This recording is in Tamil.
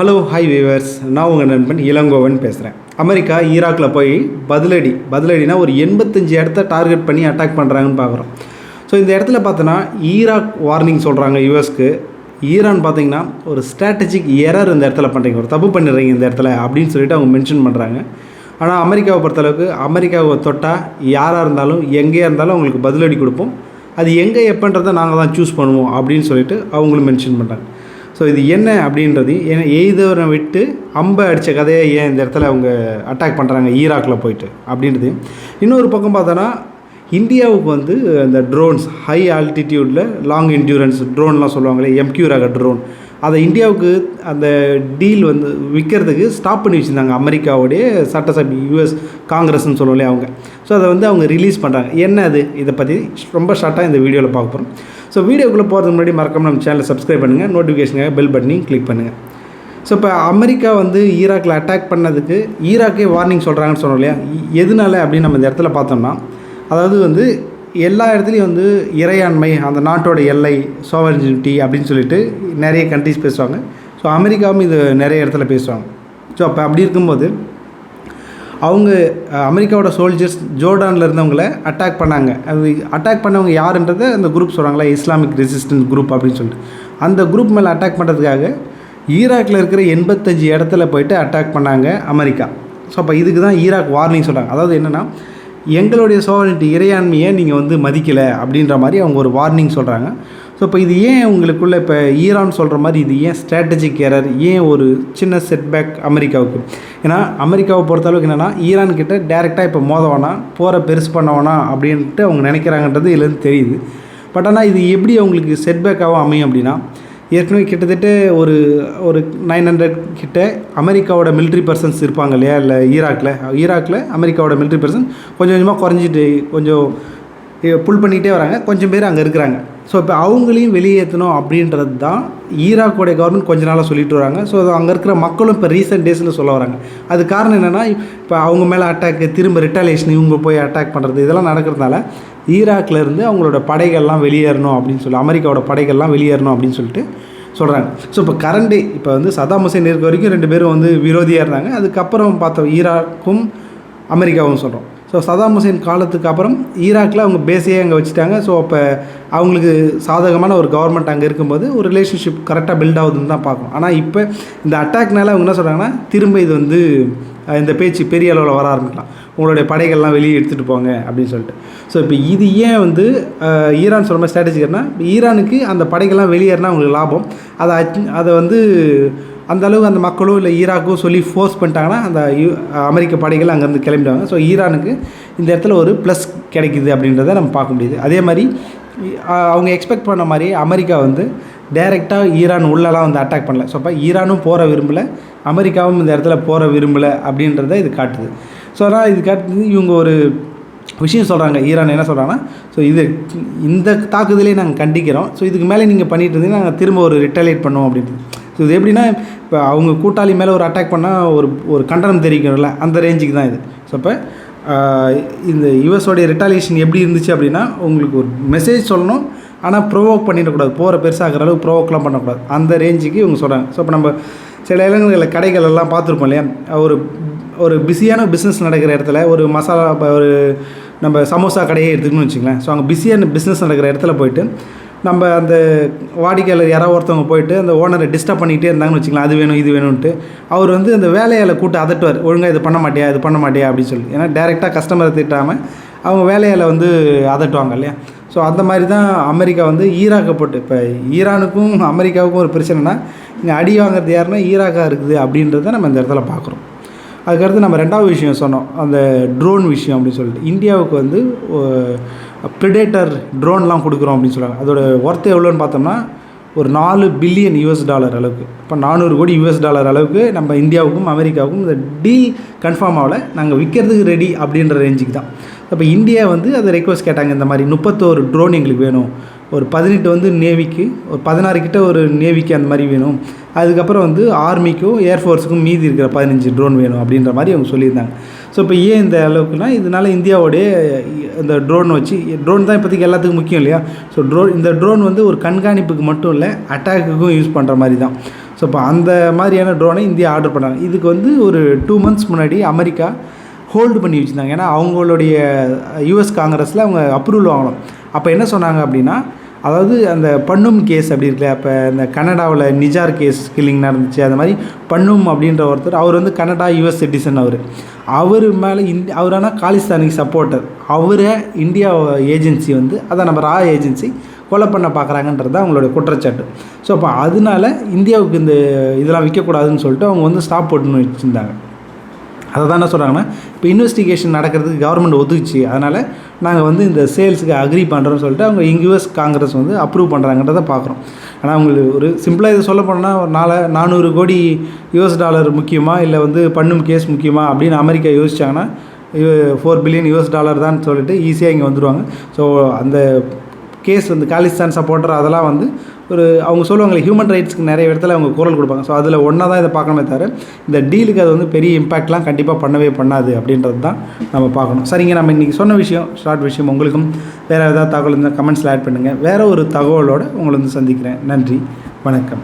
ஹலோ ஹாய் வியூவர்ஸ் நான் உங்கள் நண்பன் இளங்கோவன் பேசுகிறேன் அமெரிக்கா ஈராக்கில் போய் பதிலடி பதிலடினா ஒரு எண்பத்தஞ்சு இடத்த டார்கெட் பண்ணி அட்டாக் பண்ணுறாங்கன்னு பார்க்குறோம். ஸோ இந்த இடத்துல பார்த்தோன்னா ஈராக் வார்னிங் சொல்கிறாங்க யூஎஸ்க்கு ஈரான் பார்த்தீங்கன்னா ஒரு ஸ்ட்ராட்டஜிக் எரர் இந்த இடத்துல பண்ணுறீங்க ஒரு தப்பு பண்ணிடுறீங்க இந்த இடத்துல அப்படின்னு சொல்லிட்டு அவங்க மென்ஷன் பண்ணுறாங்க ஆனால் அமெரிக்காவை பொறுத்தளவுக்கு அமெரிக்காவை தொட்டால் யாராக இருந்தாலும் எங்கேயா இருந்தாலும் அவங்களுக்கு பதிலடி கொடுப்போம். அது எங்கே எப்பன்றதை நாங்கள் தான் சூஸ் பண்ணுவோம் அப்படின்னு சொல்லிட்டு அவங்களும் மென்ஷன் பண்ணுறாங்க ஸோ இது என்ன அப்படின்றது ஏன்னா எய்தவரை விட்டு அம்பை அடித்த கதையை ஏன் இந்த இடத்துல அவங்க அட்டாக் பண்ணுறாங்க ஈராக்கில் போயிட்டு அப்படின்றது. இன்னொரு பக்கம் பார்த்தோன்னா இந்தியாவுக்கு வந்து அந்த ட்ரோன்ஸ் ஹை ஆல்டிடியூடில் லாங் என்டியூரன்ஸ் ட்ரோன்லாம் சொல்லுவாங்களே எம்கியூ ரக ட்ரோன் அதை இந்தியாவுக்கு அந்த டீல் வந்து விற்கிறதுக்கு ஸ்டாப் பண்ணி வச்சுருந்தாங்க. அமெரிக்காவுடைய சட்டசபை யூஎஸ் காங்கிரஸ்னு சொல்லுவோம்லே அவங்க. ஸோ அதை வந்து அவங்க ரிலீஸ் பண்ணுறாங்க என்ன அது? இதை பற்றி ரொம்ப ஷார்ட்டாக இந்த வீடியோவில் பார்க்க போகிறோம் ஸோ வீடியோக்குள்ளே போகிறதுக்கு முன்னாடி மறக்காமல் நம்ம சேனலை சப்ஸ்கிரைப் பண்ணுங்கள் நோட்டிஃபிகேஷனுக்காக பெல் பட்டனையும் கிளிக் பண்ணுங்கள் ஸோ இப்போ அமெரிக்கா வந்து ஈராக்கில் அட்டாக் பண்ணதுக்கு ஈராக்கே வார்னிங் சொல்கிறாங்கன்னு சொன்னோம் இல்லையா? எதனால அப்படின்னு நம்ம இந்த இடத்துல பார்த்தோம்னா அதாவது வந்து எல்லா இடத்துலையும் வந்து இறையாண்மை அந்த நாட்டோட எல்லை சோவரிட்டி அப்படின்னு சொல்லிட்டு நிறைய கண்ட்ரிஸ் பேசுவாங்க. ஸோ அமெரிக்காவும் இது நிறைய இடத்துல பேசுவாங்க. ஸோ அப்போ அப்படி இருக்கும்போது அவங்க அமெரிக்காவோட சோல்ஜர்ஸ் ஜோர்டானில் இருந்தவங்கள அட்டாக் பண்ணாங்க. அது அட்டாக் பண்ணவங்க யாருன்றதை அந்த குரூப் சொல்கிறாங்களா இஸ்லாமிக் ரெசிஸ்டன்ஸ் குரூப் அப்படின்னு சொல்லிட்டு. அந்த குரூப் மேலே அட்டாக் பண்ணுறதுக்காக ஈராக்கில் இருக்கிற எண்பத்தஞ்சு இடத்துல போயிட்டு அட்டாக் பண்ணாங்க அமெரிக்கா. ஸோ அப்போ இதுக்கு தான் ஈராக் வார்னிங் சொல்கிறாங்க அதாவது என்னென்னா எங்களுடைய சோவரிட்டி இறையாண்மையை நீங்கள் வந்து மதிக்கலை அப்படின்ற மாதிரி அவங்க ஒரு வார்னிங் சொல்கிறாங்க ஸோ இப்போ இது ஏன் உங்களுக்குள்ளே இப்போ ஈரான் சொல்கிற மாதிரி இது ஏன் ஸ்ட்ராட்டஜிக் எரர் ஏன் ஒரு சின்ன செட்பேக் அமெரிக்காவுக்கு? ஏன்னா அமெரிக்காவை பொறுத்தளவுக்கு என்னென்னா ஈரான் கிட்ட டேரெக்டாக இப்போ மோத வேணாம் போகிற பெருசு பண்ண வேணாம் அப்படின்ட்டு அவங்க நினைக்கிறாங்கன்றது இதுலேருந்து தெரியுது. பட் ஆனால் இது எப்படி அவங்களுக்கு செட்பேக்காகவும் அமையும் அப்படின்னா ஏற்கனவே கிட்டத்தட்ட ஒரு ஒரு நைன் ஹண்ட்ரட் கிட்ட அமெரிக்காவோட மிலிட்ரி பர்சன்ஸ் இருப்பாங்க இல்லையா? இல்லை ஈராக்கில் ஈராக்கில் அமெரிக்காவோட மிலிட்ரி பர்சன் கொஞ்சம் கொஞ்சமாக குறைஞ்சிட்டு கொஞ்சம் புல் பண்ணிக்கிட்டே வராங்க. கொஞ்சம் பேர் அங்கே இருக்கிறாங்க. ஸோ இப்போ அவங்களையும் வெளியேற்றணும் அப்படின்றது தான் ஈராக்குடைய கவர்மெண்ட் கொஞ்ச நாளாக சொல்லிட்டு வராங்க. ஸோ அங்கே இருக்கிற மக்களும் இப்போ ரீசெண்ட் டேஸில் சொல்ல வராங்க. அது காரணம் என்னென்னா இப்போ அவங்க மேலே அட்டாக் திரும்ப ரிட்டாலியேஷன் இவங்க போய் அட்டாக் பண்ணுறது இதெல்லாம் நடக்கிறதுனால ஈராக்கில் இருந்து அவங்களோட படைகள்லாம் வெளியேறணும் அப்படின்னு சொல்லி அமெரிக்காவோட படைகள்லாம் வெளியேறணும் அப்படின்னு சொல்லிட்டு சொல்கிறாங்க ஸோ இப்போ கரண்டே இப்போ வந்து சதாம் ஹுசேன் இருக்க வரைக்கும் ரெண்டு பேரும் வந்து விரோதியாக இருந்தாங்க. அதுக்கப்புறம் பார்த்தோம் ஈராக்கும் அமெரிக்காவும் சொல்கிறோம் ஸோ சதாம் ஹுசேன் காலத்துக்கு அப்புறம் ஈராக்கில் அவங்க பேஸையே அங்கே வச்சுட்டாங்க. ஸோ அப்போ அவங்களுக்கு சாதகமான ஒரு கவர்மெண்ட் அங்கே இருக்கும்போது ஒரு ரிலேஷன்ஷிப் கரெக்டாக பில்ட் ஆகுதுன்னு தான் பார்க்கணும். ஆனால் இப்போ இந்த அட்டாக்னால அவங்க என்ன சொல்கிறாங்கன்னா திரும்ப இது வந்து இந்த பேச்சு பெரிய அளவில் வர ஆரம்பிக்கலாம். உங்களுடைய படைகள்லாம் வெளியே எடுத்துகிட்டு போங்க அப்படின்னு சொல்லிட்டு. ஸோ இப்போ இது ஏன் வந்து ஈரான் சொல்கிற மாதிரி ஸ்ட்ராட்டஜிக்கிறனா ஈரானுக்கு அந்த படைகள்லாம் வெளியேறினா அவங்களுக்கு லாபம். அதை அச்- அதை வந்து அந்த அளவுக்கு அந்த மக்களோ இல்லை ஈராக்கோ சொல்லி ஃபோர்ஸ் பண்ணிட்டாங்கன்னா அந்த அமெரிக்க படைகள் அங்கேருந்து கிளம்பிடுவாங்க. ஸோ ஈரானுக்கு இந்த இடத்துல ஒரு ப்ளஸ் கிடைக்குது அப்படின்றத நம்ம பார்க்க முடியுது. அதே மாதிரி அவங்க எக்ஸ்பெக்ட் பண்ண மாதிரி அமெரிக்கா வந்து டைரெக்டாக ஈரான் உள்ளெல்லாம் வந்து அட்டாக் பண்ணல. ஸோ அப்போ ஈரானும் போகிற விரும்பலை அமெரிக்காவும் இந்த இடத்துல போகிற விரும்பலை அப்படின்றத இது காட்டுது. ஸோ அதனால் இது காட்டுது இவங்க ஒரு விஷயம் சொல்கிறாங்க ஈரான் என்ன சொல்கிறாங்கன்னா ஸோ இது இந்த தாக்குதலே நாங்கள் கண்டிக்கிறோம். ஸோ இதுக்கு மேலே நீங்கள் பண்ணிட்டு இருந்தீங்கன்னா நாங்கள் திரும்ப ஒரு ரிட்டலேட் பண்ணுவோம் அப்படின்ட்டு. இது எப்படின்னா இப்போ அவங்க கூட்டாளி மேலே ஒரு அட்டாக் பண்ணால் ஒரு ஒரு கண்டனம் தெரிவிக்கணும்ல அந்த ரேஞ்சுக்கு தான் இது. ஸோ இப்போ இந்த யுஎஸோடைய ரிட்டாலியேஷன் எப்படி இருந்துச்சு அப்படின்னா உங்களுக்கு ஒரு மெசேஜ் சொல்லணும் ஆனால் ப்ரோவோக் பண்ணிடக்கூடாது. போகிற பெருசாகிற அளவுக்கு ப்ரொவோக்லாம் பண்ணக்கூடாது. அந்த ரேஞ்சுக்கு இவங்க சொல்கிறாங்க ஸோ இப்போ நம்ம சில இடங்களில் கடைகள் எல்லாம் பார்த்துருப்போம் இல்லையா? ஒரு ஒரு பிஸியான பிஸ்னஸ் நடக்கிற இடத்துல ஒரு மசாலா ஒரு நம்ம சமோசா கடையே எடுத்துக்கணும்னு வச்சுக்கலாம் ஸோ அங்கே பிஸியான பிஸ்னஸ் நடக்கிற இடத்துல போயிட்டு நம்ம அந்த வாடிக்கையாளர் யாராவது ஒருத்தவங்க போயிட்டு அந்த ஓனரை டிஸ்டர்ப் பண்ணிக்கிட்டே இருந்தாங்கன்னு வச்சுக்கலாம் அது வேணும் இது வேணும்ன்ட்டு. அவர் வந்து அந்த வேலையால் கூட்டு அதட்டுவார். ஒழுங்காக இது பண்ண மாட்டியா? இது பண்ண மாட்டியா? அப்படின்னு சொல்லி. ஏன்னா டேரெக்டாக கஸ்டமரை திட்டாமல் அவங்க வேலையால் வந்து அதட்டுவாங்க இல்லையா? ஸோ அந்த மாதிரி தான் அமெரிக்கா வந்து ஈராக்கை போட்டு. இப்போ ஈரானுக்கும் அமெரிக்காவுக்கும் ஒரு பிரச்சனைனா இங்கே அடி வாங்குறது யாருன்னா ஈராக்காக இருக்குது அப்படின்றத நம்ம இந்த இடத்துல பார்க்குறோம். அதுக்கடுத்து நம்ம ரெண்டாவது விஷயம் சொன்னோம் அந்த ட்ரோன் விஷயம் அப்படின்னு சொல்லிட்டு. இந்தியாவுக்கு வந்து ப்ரிடேட்டர் ட்ரோன்லாம் கொடுக்குறோம் அப்படின்னு சொல்கிறாங்க அதோட ஒர்த்து எவ்வளோன்னு பார்த்தோம்னா ஒரு நாலு பில்லியன் யூஎஸ் டாலர் அளவுக்கு. இப்போ நானூறு கோடி யூஎஸ் டாலர் அளவுக்கு நம்ம இந்தியாவுக்கும் அமெரிக்காவுக்கும் இந்த டீல் கன்ஃபார்ம் ஆகலை. நாங்கள் விற்கிறதுக்கு ரெடி அப்படின்ற ரேஞ்சுக்கு தான். அப்போ இந்தியா வந்து அதை ரெக்வஸ்ட் கேட்டாங்க இந்த மாதிரி முப்பத்தோரு ட்ரோன் எங்களுக்கு வேணும். ஒரு பதினெட்டு வந்து நேவிக்கு ஒரு பதினாறு கிட்ட ஒரு நேவிக்கு அந்த மாதிரி வேணும். அதுக்கப்புறம் வந்து ஆர்மிக்கும் ஏர்ஃபோர்ஸுக்கும் மீதி இருக்கிற பதினஞ்சு ட்ரோன் வேணும் அப்படின்ற மாதிரி அவங்க சொல்லியிருந்தாங்க. ஸோ இப்போ ஏன் இந்த அளவுக்குனா இதனால இந்தியாவோடைய இந்த ட்ரோன் வச்சு ட்ரோன் தான் இப்போதைக்கு எல்லாத்துக்கும் முக்கியம் இல்லையா? ஸோ ட்ரோன் இந்த ட்ரோன் வந்து ஒரு கண்காணிப்புக்கு மட்டும் இல்லை அட்டாக்குக்கும் யூஸ் பண்ணுற மாதிரி தான். ஸோ இப்போ அந்த மாதிரியான ட்ரோனை இந்தியா ஆர்டர் பண்ணாங்க. இதுக்கு வந்து ஒரு டூ மந்த்ஸ் முன்னாடி அமெரிக்கா ஹோல்டு பண்ணி வச்சுருந்தாங்க. ஏன்னா அவங்களுடைய யூஎஸ் காங்கிரஸில் அவங்க அப்ரூவல் வாங்கணும். அப்போ என்ன சொன்னாங்க அப்படின்னா அதாவது அந்த பண்ணும் கேஸ் அப்படி இருக்குல்ல அப்போ இந்த கனடாவில் நிஜார் கேஸ் கில்லிங் நடந்துச்சு அந்த மாதிரி பண்ணும் அப்படின்ற ஒருத்தர் அவர் வந்து கனடா யூஎஸ் சிட்டிசன் அவர். அவர் மேலே இந்தி அவர் ஆனால் காலிஸ்தானுக்கு சப்போர்ட்டர் அவரை இந்தியா ஏஜென்சி வந்து அதான் நம்ம ரா ஏஜென்சி கொலை பண்ண பார்க்குறாங்கன்றது தான் அவங்களோட குற்றச்சாட்டு. ஸோ அப்போ அதனால இந்தியாவுக்கு இந்த இதெல்லாம் விற்கக்கூடாதுன்னு சொல்லிட்டு அவங்க வந்து ஸ்டாப் போட்டுன்னு வச்சுருந்தாங்க. அதை தான் என்ன சொல்கிறாங்கன்னா இப்போ இன்வெஸ்டிகேஷன் நடக்கிறதுக்கு கவர்மெண்ட் ஒதுக்குச்சு. அதனால் நாங்கள் வந்து இந்த சேல்ஸுக்கு அக்ரி பண்ணுறோம்னு சொல்லிட்டு அவங்க யூஎஸ் காங்கிரஸ் வந்து அப்ரூவ் பண்ணுறாங்கன்றதை பார்க்குறோம் ஆனால் அவங்களுக்கு ஒரு சிம்பிளாக இதை சொல்ல போனோம்னா ஒரு நாலு நானூறு கோடி யூஎஸ் டாலர் முக்கியமா இல்லை வந்து பண்ணும் கேஸ் முக்கியமா அப்படின்னு அமெரிக்கா யோசிச்சாங்கன்னா ஃபோர் பில்லியன் யூஎஸ் டாலர் தான் சொல்லிட்டு ஈஸியாக இங்கே வந்துடுவாங்க ஸோ அந்த கேஸ் வந்து காலிஸ்தான் சப்போர்ட்டர் அதெல்லாம் வந்து ஒரு அவங்க சொல்லுவாங்களே ஹியூமன் ரைட்ஸ்க்கு நிறைய இடத்துல அவங்க குரல் கொடுப்பாங்க. ஸோ அதில் ஒன்றா தான் இதை பார்க்கணுமே தவிர இந்த டீலுக்கு அது வந்து பெரிய இம்பாக்ட்லாம் கண்டிப்பாக பண்ணவே பண்ணாது அப்படின்றது தான் நம்ம பார்க்கணும். சரிங்க நம்ம இன்றைக்கி சொன்ன விஷயம் ஷார்ட் விஷயம் உங்களுக்கும் வேறு ஏதாவது தகவல் இருந்தால் கமெண்ட்ஸில் ஆட் பண்ணுங்கள் வேறு ஒரு தகவலோடு உங்களை வந்து சந்திக்கிறேன். நன்றி. வணக்கம்.